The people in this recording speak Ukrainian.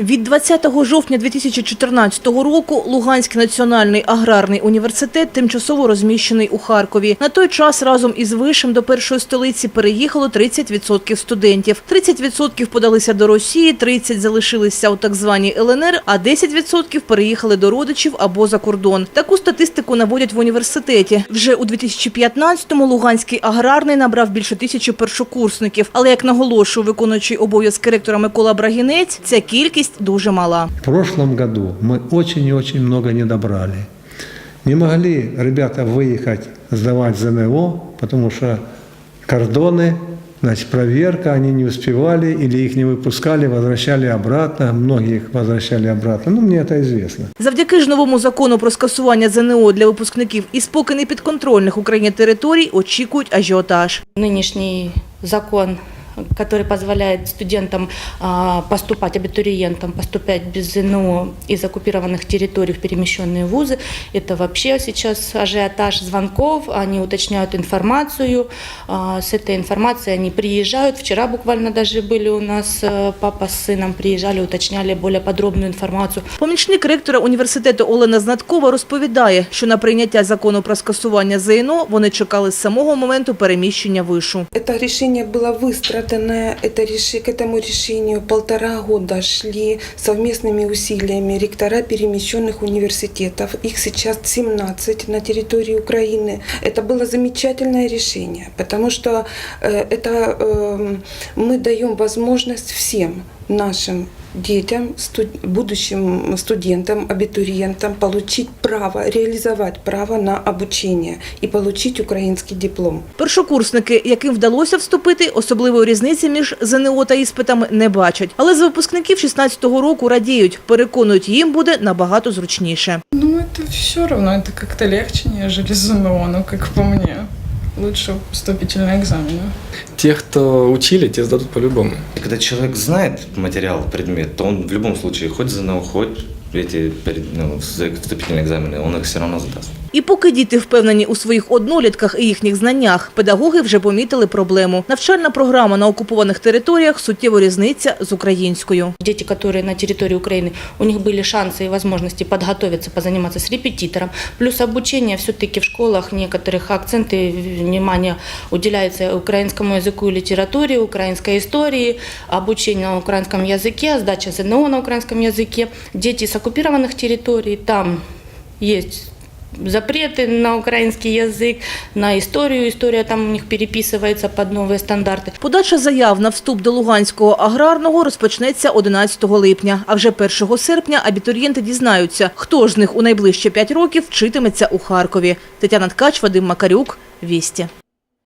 Від 20 жовтня 2014 року Луганський національний аграрний університет тимчасово розміщений у Харкові. На той час разом із вишем до першої столиці переїхало 30% студентів. 30% подалися до Росії, 30% залишилися у так званій ЛНР, а 10% переїхали до родичів або за кордон. Таку статистику наводять в університеті. Вже у 2015-му Луганський аграрний набрав більше тисячі першокурсників. Але, як наголошує виконуючий обов'язки ректора Микола Брагінець, ця кількість дуже мала. В прошлом году мы очень и очень много не добрали. Не могли ребята выехать сдавать ЗНО, потому что кордоны, значит, проверка, они не успевали или их не выпускали, возвращали обратно, многих возвращали обратно. Ну, мне это известно. Завдяки ж новому закону про скасування ЗНО для випускників із поки не підконтрольних Україні територій очікують ажіотаж. Нынешний закон, который позволяет студентам а, поступать, абитуриентам поступать без ЗНО из оккупированных территорий в перемещенные вузы, это вообще сейчас ажиотаж звонков, они уточняют информацию, а, с этой информацией они приезжают. Вчера буквально даже были у нас э, папа с сыном приезжали, уточняли более подробную информацию. Помічник ректора університету Олена Знаткова розповідає, що на прийняття закону про скасування ЗНО вони чекали з самого моменту переміщення вишу. Это решение было выстрадано, это реши- к этому решению полтора года шли совместными усилиями ректора перемещенных университетов. Их сейчас 17 на территории Украины. Это было замечательное решение, потому что э, это э, мы даем возможность всем нашим детям, студ- будущим студентам, абитуриентам получить право, реализовать право на обучение и получить украинский диплом. Першокурсники, яким вдалося вступити, особливої різниці між ЗНО та іспитами не бачать. Але з випускників 16-го року радіють, переконують, їм буде набагато зручніше. Ну, это все равно, это как-то легче, нежели ЗНО, ну, как по мне. Лучше вступительные экзамены. Те, кто учили, те сдадут по-любому. Когда человек знает материал, предмет, то он в любом случае, хоть ЗНО, хоть эти ну, вступительные экзамены, он их все равно сдаст. І поки діти впевнені у своїх однолітках і їхніх знаннях, педагоги вже помітили проблему. Навчальна програма на окупованих територіях суттєво різниця з українською. Дети, которые на территории Украины, у них были шансы и возможности подготовиться, позаниматься с репетитором. Плюс обучение все-таки в школах некоторых акценты, внимание уделяется украинскому языку и литературе, украинской истории, обучение на украинском языке, сдача ЗНО на украинском языке. Дети с оккупированных территорий, там есть запреты на украинский язык, на историю. История там у них переписывается под новые стандарты. Подача заяв на вступ до Луганського аграрного розпочнеться 11 липня. А вже 1 серпня абітурієнти дізнаються, хто ж з них у найближчі 5 років вчитиметься у Харкові. Тетяна Ткач, Вадим Макарюк, Вісті.